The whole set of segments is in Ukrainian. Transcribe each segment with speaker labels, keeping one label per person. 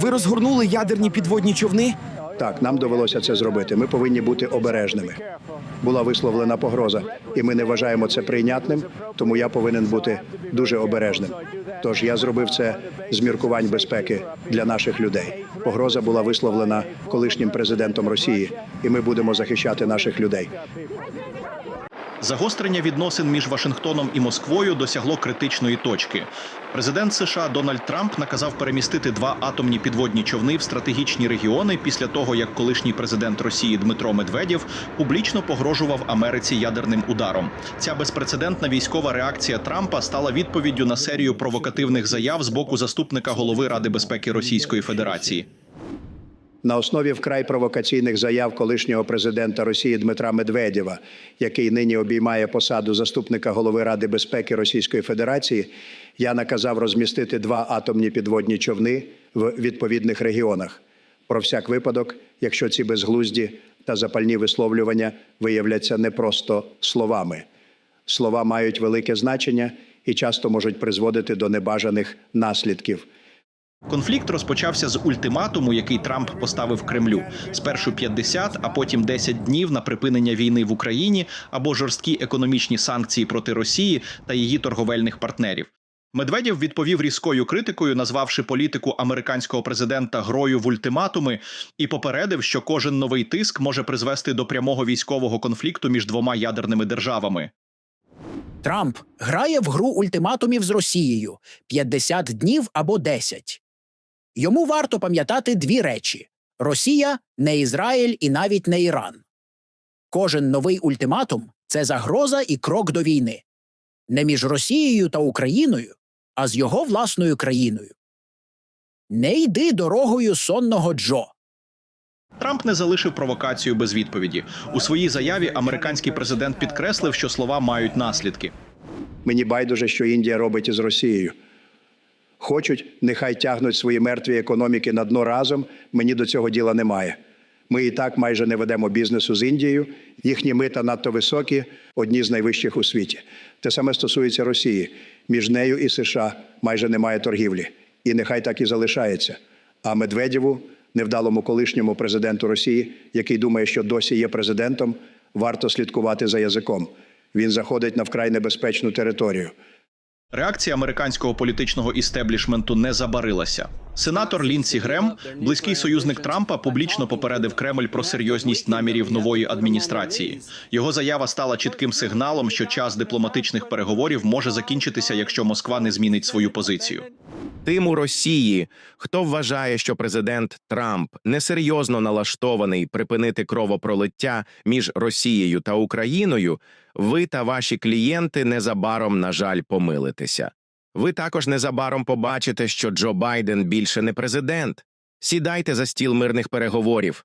Speaker 1: Ви розгорнули ядерні підводні човни?
Speaker 2: Так, нам довелося це зробити. Ми повинні бути обережними. Була висловлена погроза, і ми не вважаємо це прийнятним, тому я повинен бути дуже обережним. Тож я зробив це з міркувань безпеки для наших людей. Погроза була висловлена колишнім президентом Росії, і ми будемо захищати наших людей.
Speaker 3: Загострення відносин між Вашингтоном і Москвою досягло критичної точки. Президент США Дональд Трамп наказав перемістити два атомні підводні човни в стратегічні регіони після того, як колишній президент Росії Дмитро Медведєв публічно погрожував Америці ядерним ударом. Ця безпрецедентна військова реакція Трампа стала відповіддю на серію провокативних заяв з боку заступника голови Ради безпеки Російської Федерації.
Speaker 2: На основі вкрай провокаційних заяв колишнього президента Росії Дмитра Медведєва, який нині обіймає посаду заступника голови Ради безпеки Російської Федерації, я наказав розмістити два атомні підводні човни в відповідних регіонах. Про всяк випадок, якщо ці безглузді та запальні висловлювання виявляться не просто словами. Слова мають велике значення і часто можуть призводити до небажаних наслідків.
Speaker 3: Конфлікт розпочався з ультиматуму, який Трамп поставив Кремлю. Спершу 50, а потім 10 днів на припинення війни в Україні або жорсткі економічні санкції проти Росії та її торговельних партнерів. Медведєв відповів різкою критикою, назвавши політику американського президента грою в ультиматуми, і попередив, що кожен новий тиск може призвести до прямого військового конфлікту між двома ядерними державами.
Speaker 4: Трамп грає в гру ультиматумів з Росією 50 днів або 10. Йому варто пам'ятати дві речі: Росія не Ізраїль і навіть не Іран. Кожен новий ультиматум це загроза і крок до війни. Не між Росією та Україною, а з його власною країною. Не йди дорогою сонного Джо.
Speaker 3: Трамп не залишив провокацію без відповіді. У своїй заяві американський президент підкреслив, що слова мають наслідки.
Speaker 2: Мені байдуже, що Індія робить із Росією. Хочуть, нехай тягнуть свої мертві економіки на дно разом. Мені до цього діла немає. Ми і так майже не ведемо бізнесу з Індією. Їхні мита надто високі, одні з найвищих у світі. Те саме стосується Росії. Між нею і США майже немає торгівлі. І нехай так і залишається. А Медведєву, невдалому колишньому президенту Росії, який думає, що досі є президентом, варто слідкувати за язиком. Він заходить на вкрай небезпечну територію.
Speaker 3: Реакція американського політичного істеблішменту не забарилася. Сенатор Лінсі Грем, близький союзник Трампа, публічно попередив Кремль про серйозність намірів нової адміністрації. Його заява стала чітким сигналом, що час дипломатичних переговорів може закінчитися, якщо Москва не змінить свою позицію.
Speaker 5: Тим у Росії, хто вважає, що президент Трамп несерйозно налаштований припинити кровопролиття між Росією та Україною, ви та ваші клієнти незабаром, на жаль, помилитеся. Ви також незабаром побачите, що Джо Байден більше не президент. Сідайте за стіл мирних переговорів.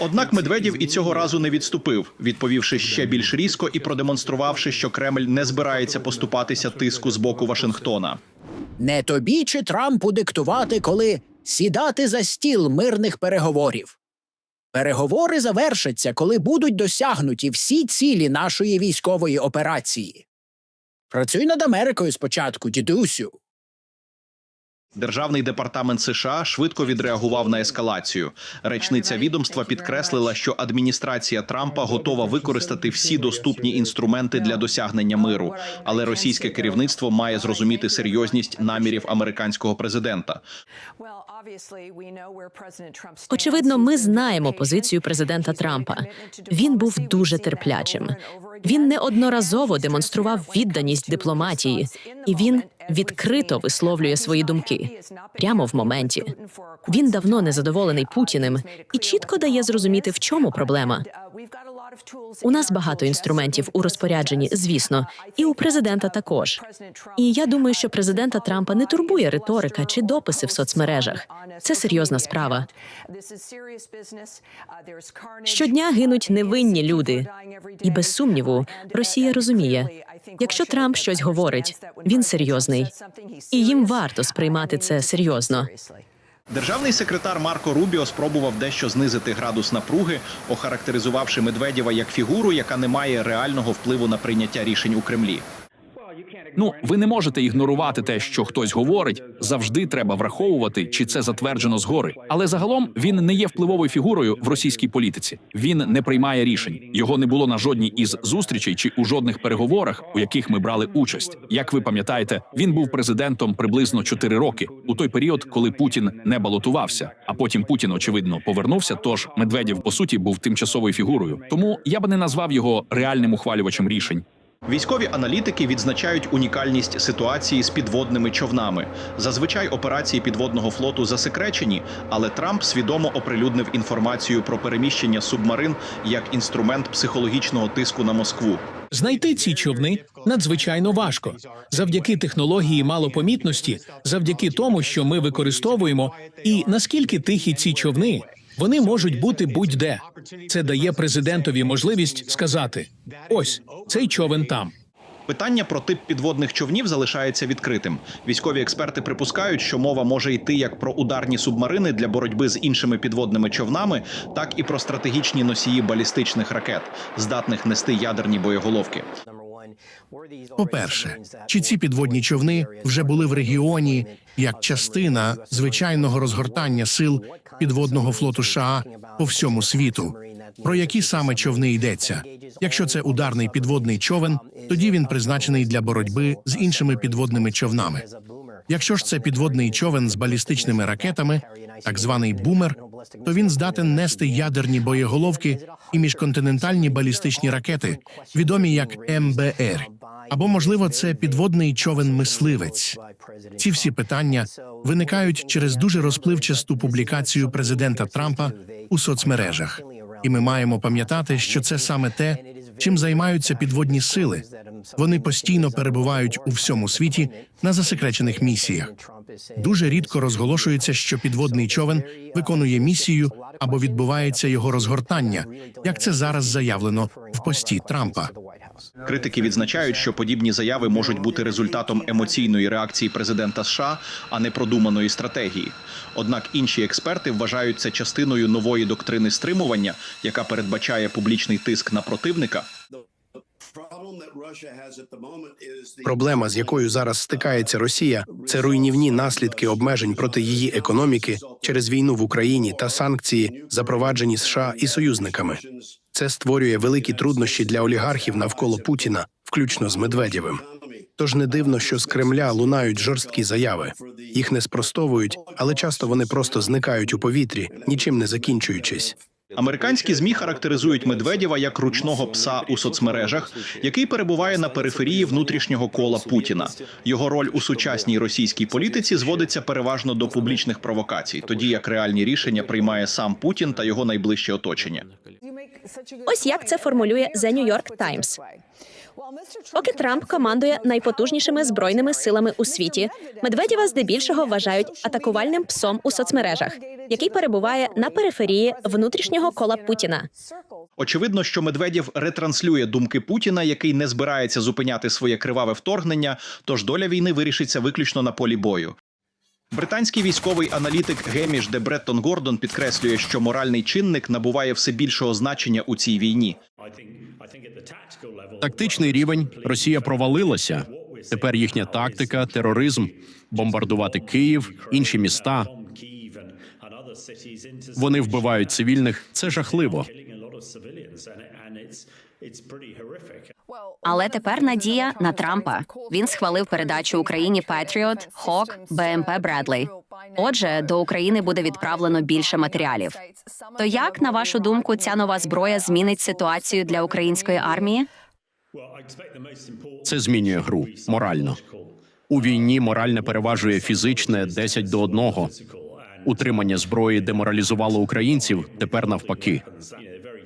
Speaker 3: Однак Медведєв і цього разу не відступив, відповівши ще більш різко і продемонструвавши, що Кремль не збирається поступатися тиску з боку Вашингтона.
Speaker 4: Не тобі чи Трампу диктувати, коли сідати за стіл мирних переговорів. Переговори завершаться, коли будуть досягнуті всі цілі нашої військової операції. Працюй над Америкою спочатку, дідусю.
Speaker 3: Державний департамент США швидко відреагував на ескалацію. Речниця відомства підкреслила, що адміністрація Трампа готова використати всі доступні інструменти для досягнення миру, але російське керівництво має зрозуміти серйозність намірів американського президента.
Speaker 6: Очевидно, ми знаємо позицію президента Трампа. Він був дуже терплячим. Він неодноразово демонстрував відданість дипломатії, і він відкрито висловлює свої думки прямо в моменті. Він давно незадоволений Путіним і чітко дає зрозуміти, в чому проблема. У нас багато інструментів у розпорядженні, звісно, і у президента також. І я думаю, що президента Трампа не турбує риторика чи дописи в соцмережах. Це серйозна справа. Щодня гинуть невинні люди. І без сумніву, Росія розуміє, якщо Трамп щось говорить, він серйозний. І їм варто сприймати це серйозно.
Speaker 3: Державний секретар Марко Рубіо спробував дещо знизити градус напруги, охарактеризувавши Медведєва як фігуру, яка не має реального впливу на прийняття рішень у Кремлі.
Speaker 7: Ну, ви не можете ігнорувати те, що хтось говорить. Завжди треба враховувати, чи це затверджено згори. Але загалом він не є впливовою фігурою в російській політиці. Він не приймає рішень. Його не було на жодній із зустрічей чи у жодних переговорах, у яких ми брали участь. Як ви пам'ятаєте, він був президентом приблизно 4 роки у той період, коли Путін не балотувався. А потім Путін, очевидно, повернувся. Тож Медведєв, по суті, був тимчасовою фігурою. Тому я би не назвав його реальним ухвалювачем рішень.
Speaker 3: Військові аналітики відзначають унікальність ситуації з підводними човнами. Зазвичай операції підводного флоту засекречені, але Трамп свідомо оприлюднив інформацію про переміщення субмарин як інструмент психологічного тиску на Москву.
Speaker 8: Знайти ці човни надзвичайно важко завдяки технології малопомітності, завдяки тому, що ми використовуємо, і наскільки тихі ці човни. Вони можуть бути будь-де. Це дає президентові можливість сказати: ось цей човен там.
Speaker 3: Питання про тип підводних човнів залишається відкритим. Військові експерти припускають, що мова може йти як про ударні субмарини для боротьби з іншими підводними човнами, так і про стратегічні носії балістичних ракет, здатних нести ядерні боєголовки.
Speaker 9: По-перше, чи ці підводні човни вже були в регіоні як частина звичайного розгортання сил підводного флоту США по всьому світу? Про які саме човни йдеться? Якщо це ударний підводний човен, тоді він призначений для боротьби з іншими підводними човнами. Якщо ж це підводний човен з балістичними ракетами, так званий бумер, то він здатен нести ядерні боєголовки і міжконтинентальні балістичні ракети, відомі як МБР. Або, можливо, це підводний човен мисливець. Ці всі питання виникають через дуже розпливчасту публікацію президента Трампа у соцмережах. І ми маємо пам'ятати, що це саме те, чим займаються підводні сили. Вони постійно перебувають у всьому світі на засекречених місіях. Дуже рідко розголошується, що підводний човен виконує місію або відбувається його розгортання, як це зараз заявлено в пості Трампа.
Speaker 3: Критики відзначають, що подібні заяви можуть бути результатом емоційної реакції президента США, а не продуманої стратегії. Однак інші експерти вважають це частиною нової доктрини стримування, яка передбачає публічний тиск на противника.
Speaker 10: Проблема, з якою зараз стикається Росія, це руйнівні наслідки обмежень проти її економіки через війну в Україні та санкції, запроваджені США і союзниками. Це створює великі труднощі для олігархів навколо Путіна, включно з Медведєвим. Тож не дивно, що з Кремля лунають жорсткі заяви. Їх не спростовують, але часто вони просто зникають у повітрі, нічим не закінчуючись.
Speaker 3: Американські змі характеризують Медведєва як ручного пса у соцмережах, який перебуває на периферії внутрішнього кола Путіна. Його роль у сучасній російській політиці зводиться переважно до публічних провокацій, тоді як реальні рішення приймає сам Путін та його найближче оточення.
Speaker 6: Ось як це формулює The New York Times. Поки Трамп командує найпотужнішими збройними силами у світі, Медведєва здебільшого вважають атакувальним псом у соцмережах, який перебуває на периферії внутрішнього кола Путіна.
Speaker 3: Очевидно, що Медведєв ретранслює думки Путіна, який не збирається зупиняти своє криваве вторгнення. Тож доля війни вирішиться виключно на полі бою. Британський військовий аналітик Геміш де Бреттон Гордон підкреслює, що моральний чинник набуває все більшого значення у цій війні.
Speaker 11: Тактичний рівень Росія провалилася. Тепер їхня тактика, тероризм, бомбардувати Київ, інші міста. Вони вбивають цивільних. Це жахливо.
Speaker 12: Але тепер надія на Трампа. Він схвалив передачу Україні Patriot, Hawk, БМП Бредлей. Отже, до України буде відправлено більше матеріалів. То як, на вашу думку, ця нова зброя змінить ситуацію для української армії?
Speaker 11: Це змінює гру морально. У війні моральне переважує фізичне 10 до 1. Утримання зброї деморалізувало українців. Тепер навпаки.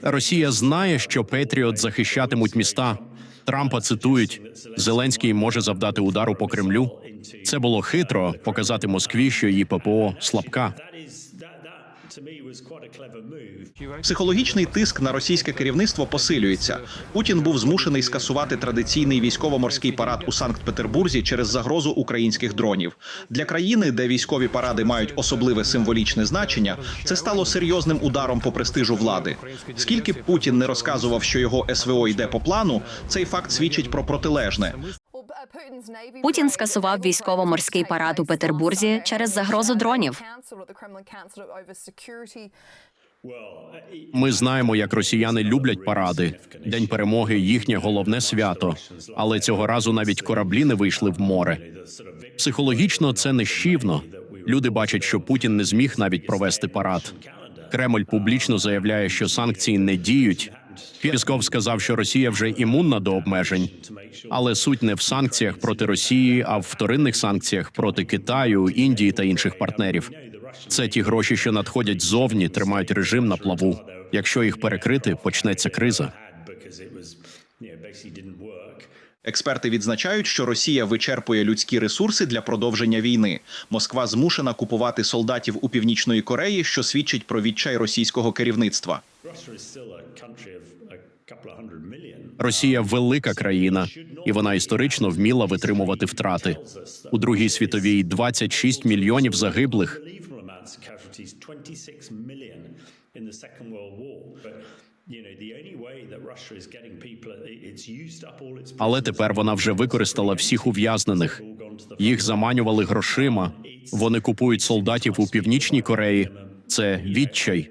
Speaker 11: Росія знає, що Петріот захищатимуть міста. Трампа цитують: Зеленський може завдати удару по Кремлю. Це було хитро показати Москві, що її ППО слабка.
Speaker 3: Психологічний тиск на російське керівництво посилюється. Путін був змушений скасувати традиційний військово-морський парад у Санкт-Петербурзі через загрозу українських дронів. Для країни, де військові паради мають особливе символічне значення, це стало серйозним ударом по престижу влади. Скільки б Путін не розказував, що його СВО йде по плану, цей факт свідчить про протилежне.
Speaker 12: Путін скасував військово-морський парад у Петербурзі через загрозу дронів.
Speaker 11: Ми знаємо, як росіяни люблять паради. День перемоги їхнє головне свято. Але цього разу навіть кораблі не вийшли в море. Психологічно це нищівно. Люди бачать, що Путін не зміг навіть провести парад. Кремль публічно заявляє, що санкції не діють. Пісков сказав, що Росія вже імунна до обмежень, але суть не в санкціях проти Росії, а в вторинних санкціях проти Китаю, Індії та інших партнерів. Це ті гроші, що надходять ззовні, тримають режим на плаву. Якщо їх перекрити, почнеться криза.
Speaker 3: Експерти відзначають, що Росія вичерпує людські ресурси для продовження війни. Москва змушена купувати солдатів у північної Кореї, що свідчить про відчай російського керівництва.
Speaker 11: Росія велика країна, і вона історично вміла витримувати втрати. У другій світовій 26 мільйонів загиблих. Але тепер вона вже використала всіх ув'язнених. Їх заманювали грошима. Вони купують солдатів у північній Кореї. Це відчай.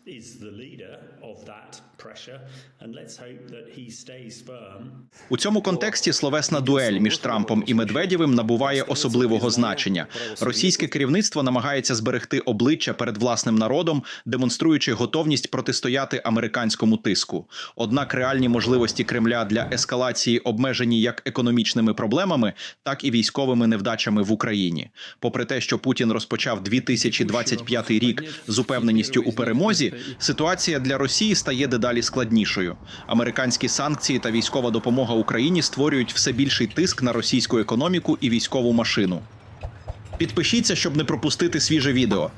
Speaker 3: У цьому контексті словесна дуель між Трампом і Медведєвим набуває особливого значення. Російське керівництво намагається зберегти обличчя перед власним народом, демонструючи готовність протистояти американському тиску. Однак реальні можливості Кремля для ескалації обмежені як економічними проблемами, так і військовими невдачами в Україні. Попри те, що Путін розпочав 2025 рік з упевненістю у перемозі, ситуація для Росії стає дедалі складнішою. Американські санкції та військова допомога Україні створюють все більший тиск на російську економіку і військову машину. Підпишіться, щоб не пропустити свіже відео.